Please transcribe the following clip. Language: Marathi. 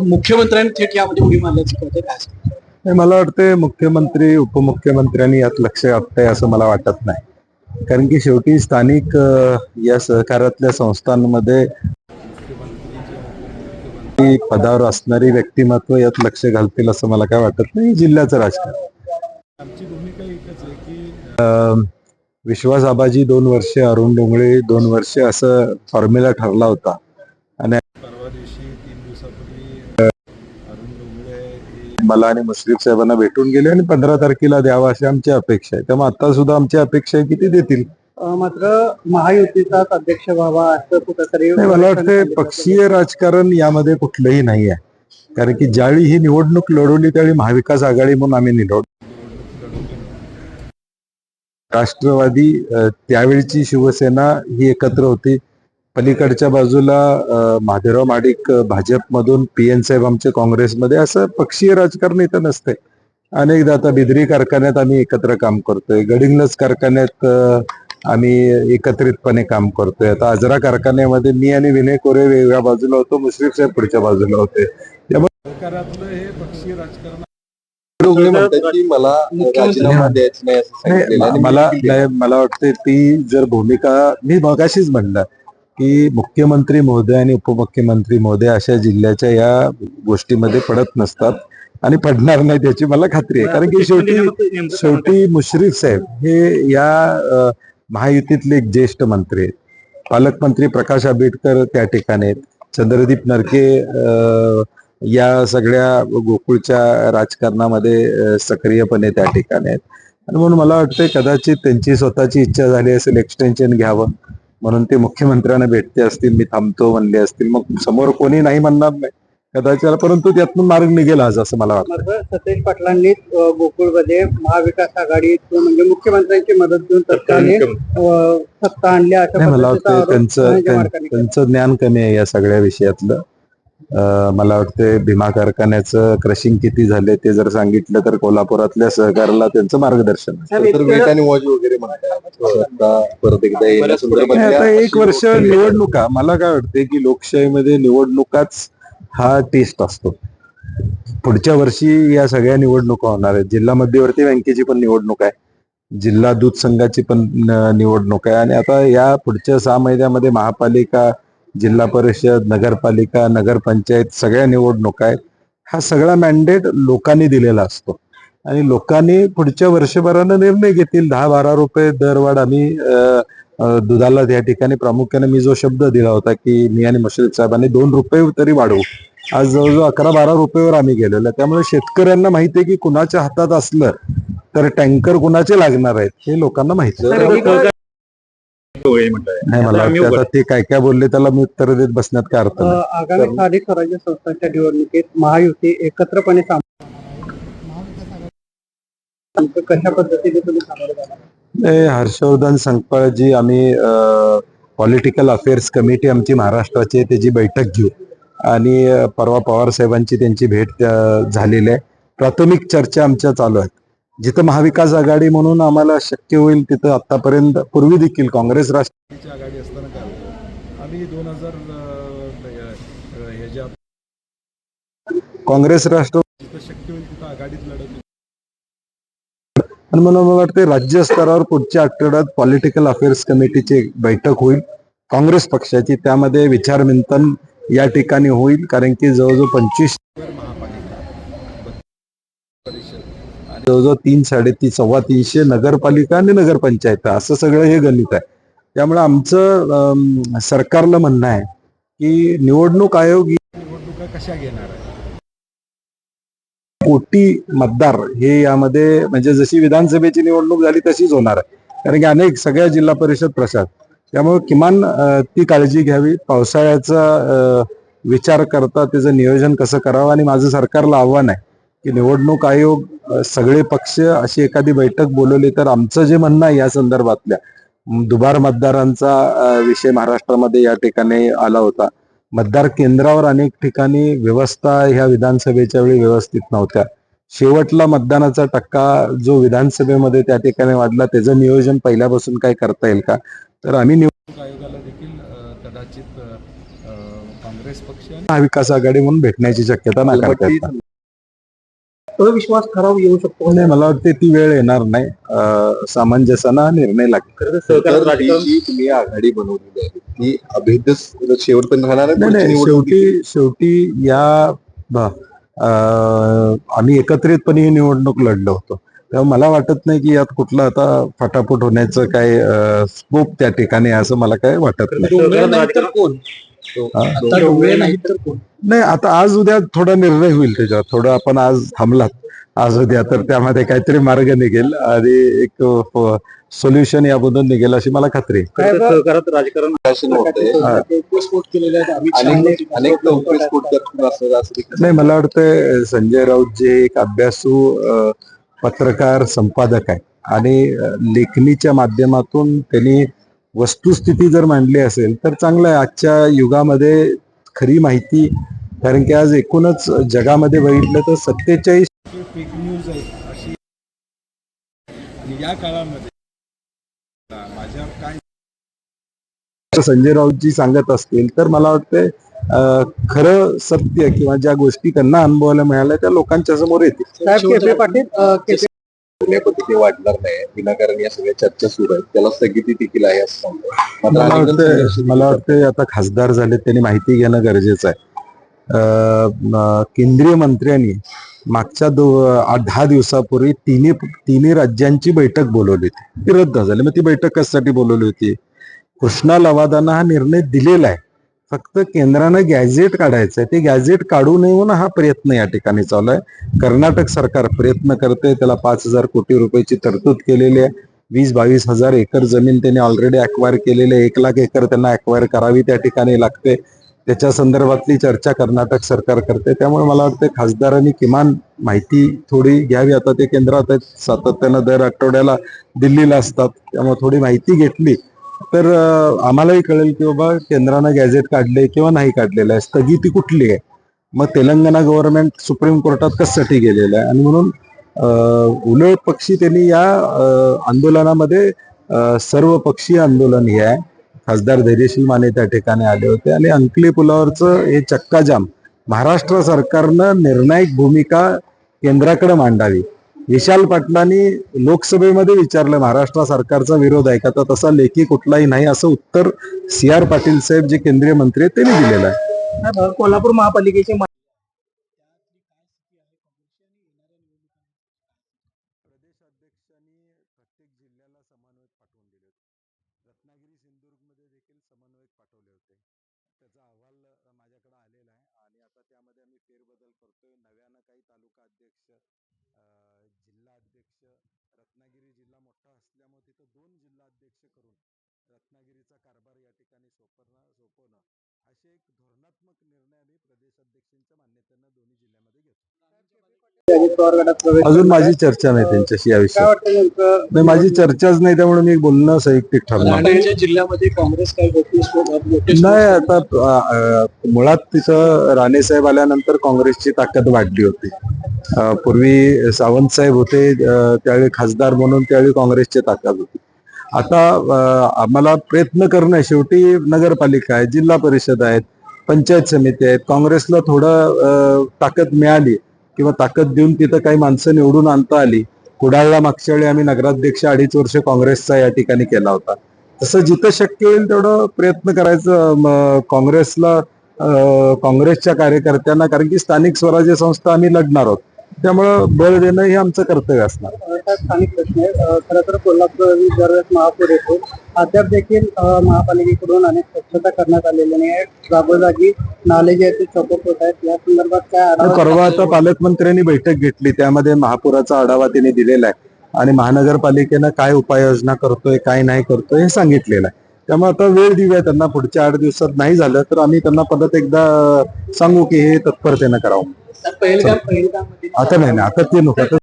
मुख्यमंत्र्यांनी थेट यामध्ये उडी मारल्याचं नाही, मला वाटते मुख्यमंत्री उपमुख्यमंत्र्यांनी यात लक्ष घातलंय असं मला वाटत नाही. कारण की शेवटी स्थानिक अ, या सहकार्यातल्या संस्थांमध्ये ती पदावर असणारी व्यक्तिमत्व यात लक्ष घालतील असं मला काय वाटत नाही. जिल्ह्याचं राजकारण. अ, विश्वास आबाजी दोन वर्षे अरुण डोंगळे दोन वर्षे असं फॉर्म्युला ठरला होता आणि मला आणि मुश्रीफ साहेबांना भेटून गेले आणि पंधरा तारखेला द्यावा अशी आमची अपेक्षा आहे. त्यामुळे आता सुद्धा आमची अपेक्षा आहे की ते देतील. मात्र महायुतीचाच अध्यक्ष व्हावा असं कुठंतरी मला वाटतं पक्षीय राजकारण यामध्ये कुठलंही नाही आहे. कारण की ज्यावेळी ही निवडणूक लढवली त्यावेळी महाविकास आघाडी म्हणून आम्ही निवड राष्ट्रवादी त्यावेळची शिवसेना ही एकत्र होती. पलीकडच्या बाजूला अ, महादेवराव माडिक भाजपमधून पी एन साहेब आमचे काँग्रेसमध्ये असं पक्षीय राजकारण इथं नसतंय. अनेकदा आता बिद्री कारखान्यात आम्ही एकत्र काम करतोय गडिंग्लज कारखान्यात आम्ही एकत्रितपणे काम करतोय. आता आजरा कारखान्यामध्ये मी आणि विनय कोरे वेगळ्या बाजूला होतो मुश्रीफ साहेब पुढच्या बाजूला होते. की मला राजीनामा द्यायचा नाही मला वाटते ती जर भूमिका मी मगाशीच म्हणलं की मुख्यमंत्री महोदय आणि उपमुख्यमंत्री महोदय अशा जिल्ह्याच्या या गोष्टीमध्ये पडत नसतात आणि पडणार नाही त्याची मला खात्री आहे. कारण की शेवटी शेवटी मुश्रीफ साहेब हे या महायुतीतले एक ज्येष्ठ मंत्री आहेत. पालकमंत्री प्रकाश आंबेडकर त्या ठिकाणी आहेत. चंद्रदीप नरके या सगळ्या गोकुळच्या राजकारणामध्ये सक्रियपणे त्या ठिकाणी आहेत. आणि म्हणून मला वाटतं कदाचित त्यांची स्वतःची इच्छा झाली असेल एक्सटेन्शन घ्यावं. म्हणून ते मुख्यमंत्र्यांना भेटते असतील मी थांबतो म्हणले असतील. मग समोर कोणी नाही म्हणणार नाही. कदाचित परंतु त्यातून मार्ग निघेल आज असं मला वाटतं. सतेज पाटलांनी गोकुळमध्ये महाविकास आघाडीतून म्हणजे मुख्यमंत्र्यांची मदत घेऊन सत्ता आणली अशा नाही मला वाटतं त्यांचं. त्यांचं ज्ञान कमी आहे या सगळ्या विषयातलं. मला वाटतं भीमा कारखान्याचं क्रशिंग किती झाले ते जर सांगितलं तर कोल्हापुरातल्या सहकाराला त्यांचं मार्गदर्शन आता आता एक वर्ष निवडणुका. मला काय वाटते की लोकशाहीमध्ये निवडणुकाच हा टेस्ट असतो. पुढच्या वर्षी या सगळ्या निवडणुका होणार आहेत. जिल्हा मध्यवर्ती बँकेची पण निवडणूक आहे. जिल्हा दूध संघाची पण निवडणूक आहे. आणि आता या पुढच्या सहा महिन्यामध्ये महापालिका जिल्हा परिषद नगरपालिका नगरपंचायत सगळ्या निवडणुका आहेत. हा सगळा मॅन्डेट लोकांनी दिलेला असतो. आणि लोकांनी पुढच्या वर्षभरानं निर्णय घेतील. दहा बारा रुपये दरवाढ आम्ही दुधाला त्या ठिकाणी प्रामुख्याने मी जो शब्द दिला होता की मी आणि मुश्रीफ साहेबांनी दोन रुपये तरी वाढवू. आज जवळजवळ अकरा बारा रुपयेवर आम्ही गेलेलो. त्यामुळे शेतकऱ्यांना माहिती आहे की कुणाच्या हातात असलं तर टँकर कुणाचे लागणार आहेत हे लोकांना माहिती आहे. नाही मला वाटतं आता ते काय काय बोलले त्याला मी उत्तर देत बसण्यात काय अर्थ नाही. आगामी स्थानिक स्वराज्य संस्थांच्या निवडणुकीत महायुती एकत्रपणे साम- कशा पद्धतीने तुम्ही सामोरे जाणार? हर्षवर्धन संकपाळजी आम्ही पॉलिटिकल अफेअर्स कमिटी आमची महाराष्ट्राची आहे त्याची बैठक घेऊ. आणि अ, परवा पवार साहेबांची त्यांची भेट अ, झालेली आहे. प्राथमिक चर्चा आमच्या चालू आहेत. जिथं महाविकास आघाडी म्हणून आम्हाला शक्य होईल तिथं आतापर्यंत पूर्वी देखील काँग्रेस राष्ट्र ची आघाडी असताना काय आम्ही दोन हजार काँग्रेस राष्ट्र जिथं शक्य होईल तिथं आघाडीत लढत होतो. आणि मला मला वाटते राज्य स्तरावर पुढच्या आठवड्यात पॉलिटिकल अफेअर्स कमिटीची बैठक होईल. काँग्रेस पक्षाची. त्यामध्ये विचारमंथन या ठिकाणी होईल कारण की जवळजवळ पंचवीस तर महापालिका परिषद आणि जवळजवळ तीन साडेतीन सव्वा तीनशे नगरपालिका आणि नगरपंचायत असं सगळं हे गणित आहे. त्यामुळे आमचं सरकारला म्हणणं आहे की निवडणूक आयोग ही निवडणुका कशा घेणार आहे? कोटी मतदार हे यामध्ये म्हणजे जशी विधानसभेची निवडणूक झाली तशीच होणार आहे. कारण की अनेक सगळ्या जिल्हा परिषद प्रशासन त्यामुळे किमान ती काळजी घ्यावी. पावसाळ्याचा विचार करता त्याचं नियोजन कसं करावं आणि माझं सरकारला आव्हान आहे. की निवडणूक आयोग सगळे पक्ष अशी एखादी बैठक बोलवली तर आमचं जे म्हणणं आहे या संदर्भातल्या दुबार मतदारांचा विषय महाराष्ट्रामध्ये या ठिकाणी आला होता. मतदार केंद्रावर अनेक ठिकाणी व्यवस्था ह्या विधानसभेच्या वेळी व्यवस्थित नव्हत्या. शेवटला मतदानाचा टक्का जो विधानसभेमध्ये त्या ठिकाणी वाढला त्याचं नियोजन पहिल्यापासून काय करता येईल का? तर आम्ही निव- निवडणूक आयोगाला देखील कदाचित काँग्रेस पक्ष महाविकास आघाडी म्हणून भेटण्याची शक्यता नाकारता. अविश्वास ठराव येऊ शकतो. नाही मला वाटते ती वेळ येणार नाही. सामंजस्यानं हा निर्णय लागेल. तुम्ही आघाडी बनवलेली आहे ती अभेद शेवटपर्यंत राहणार नाही? शेवटी शेवटी या आम्ही एकत्रितपणे ही निवडणूक लढलो होतो. तेव्हा मला वाटत नाही की यात कुठलं आता फटाफट होण्याचं काय स्कोप त्या ठिकाणी आहे असं मला काय वाटत नाही. हा? नाही आता आज उद्या थोडा निर्णय होईल त्याच्यावर. थोडं आपण आज थांबलात. आज उद्या तर त्यामध्ये काहीतरी मार्ग निघेल आणि एक सोल्युशन याबद्दल निघेल अशी मला खात्री राजकारण नाही मला वाटतं संजय राऊत जे एक अभ्यासू पत्रकार संपादक आहे. आणि लेखणीच्या माध्यमातून त्यांनी वस्तुस्थिती जर मांडली असेल तर चांगलं आहे. आजच्या युगामध्ये खरी माहिती कारण की आज एकूणच जगामध्ये बघितलं तर सत्तेचाळीस फेक न्यूज आहे अशी. आणि या काळामध्ये माझ्या काय संजय राऊतजी सांगत असतील तर मला वाटतं अ, खरं सत्य किंवा ज्या गोष्टी त्यांना अनुभवायला मिळाल्या त्या लोकांच्या समोर येतील. पुण्यापती वाढणार नाही. विनाकारण या सगळ्या चर्चा सुरू आहेत. त्याला स्थगिती देखील आहे असं मला वाटतं मला वाटतं आता खासदार झाले त्यांनी माहिती घेणं गरजेचं आहे. केंद्रीय मंत्र्यांनी मागच्या दो दहा दिवसापूर्वी तिन्ही तिन्ही राज्यांची बैठक बोलवली होती. ती रद्द झाली मग ती बैठक कशासाठी बोलवली होती? कृष्णा लवादानं हा निर्णय दिलेला आहे. फक्त केंद्रानं गॅझेट काढायचं आहे. ते गॅझेट काढू नये म्हणून हा प्रयत्न या ठिकाणी चालू आहे. कर्नाटक सरकार प्रयत्न करते त्याला पाच हजार कोटी रुपयाची तरतूद केलेली आहे. वीस बावीस हजार एकर जमीन त्यांनी ऑलरेडी अक्वायर केलेली आहे. एक लाख एकर त्यांना अक्वायर करावी त्या ठिकाणी लागते. त्याच्या संदर्भातली चर्चा कर्नाटक सरकार करते. त्यामुळे मला वाटतं खासदारांनी किमान माहिती थोडी घ्यावी. आता ते केंद्रात आहेत. सातत्यानं दर आठवड्याला दिल्लीला असतात. त्यामुळे थोडी माहिती घेतली. तर आम्हालाही कळेल की बाबा केंद्रानं गॅझेट काढले किंवा नाही काढलेलं आहे. स्थगिती कुठली आहे? मग तेलंगणा गव्हर्नमेंट सुप्रीम कोर्टात कशासाठी गेलेलं आहे? आणि म्हणून उलट पक्षी त्यांनी या आंदोलनामध्ये सर्व पक्षीय आंदोलन हे आहे. खासदार धैर्यशील माने त्या ठिकाणी आले होते. आणि अंकली पुलावरचं हे चक्काजाम महाराष्ट्र सरकारनं निर्णायक भूमिका केंद्राकडे मांडावी. विशाल पाटलांनी लोकसभेमध्ये विचारलं महाराष्ट्र सरकारचा विरोध आहे का? तर तसा लेखी कुठलाही नाही असं उत्तर सी आर पाटील साहेब जे केंद्रीय मंत्री आहेत त्यांनी दिलेलं आहे. कोल्हापूर महापालिकेचे रत्नागिरी सिंधुदुर्गमध्ये देखील समन्वयक पाठवले होते. त्याचा अहवाल माझ्याकडे आलेला आहे आणि आता त्यामध्ये आम्ही फेरबदल करतोय. नव्यानं काही तालुका अध्यक्ष जिल्हा अध्यक्ष रत्नागिरी जिल्हा मोठा असल्यामुळे तिथं दोन जिल्हा अध्यक्ष करून रत्नागिरीचा कारभार या ठिकाणी सोपवणं सोपवणं असे एक धोरणात्मक निर्णय आम्ही प्रदेशाध्यक्षांच्या मान्यतेनं दोन्ही जिल्ह्यामध्ये घेतो. अजित पवार गटात प्रवेश अजून माझी चर्चा नाही त्यांच्याशी या काय विषयावर वाटतं नेमकं? नाही माझी चर्चाच नाही त्यामुळे मी बोलणं संयुक्तिक ठरणार. ठाण्याच्या जिल्ह्यामध्ये काँग्रेस काय मोठे स्फोट- मोठे नाही आता अ, अ, मुळात तिथं राणे साहेब आल्यानंतर काँग्रेसची ताकद वाढली होती. अ, पूर्वी सावंत साहेब होते अ, त्यावेळी खासदार म्हणून त्यावेळी काँग्रेसची ताकद होती. आता आम्हाला प्रयत्न करणं शेवटी नगरपालिका आहे जिल्हा परिषद आहेत पंचायत समिती आहेत. काँग्रेसला थोडं ताकद मिळाली किंवा ताकद देऊन तिथं काही माणसं निवडून आणता आली. कुडाळला मागच्या वेळी आम्ही नगराध्यक्ष अडीच वर्ष काँग्रेसचा या ठिकाणी केला होता. तसं जिथं शक्य होईल तेवढं प्रयत्न करायचं काँग्रेसला काँग्रेसच्या कार्यकर्त्यांना कारण की स्थानिक स्वराज्य संस्था आम्ही लढणार आहोत. त्यामुळं बळ देणं हे आमचं कर्तव्य असणार. स्थानिक प्रश्न आहे खरं तर कोल्हापूर दरवेळेस महापूर येतो. अद्याप देखील महापालिकेकडून अनेक स्वच्छता करण्यात आलेली नाही आहे जागोजागी नाले जे आहेत ते चौकट होत आहेत. या संदर्भात काय परवा आता पालकमंत्र्यांनी बैठक घेतली. त्यामध्ये महापुराचा आढावा त्यांनी दिलेला आहे. आणि महानगरपालिकेनं काय उपाययोजना करतोय काय नाही करतोय हे सांगितलेलं आहे. त्यामुळे आता वेळ देऊया त्यांना. पुढच्या आठ दिवसात नाही झालं तर आम्ही त्यांना परत एकदा सांगू की हे तत्परतेनं करावं. आता नाही नाही आता ते नको आता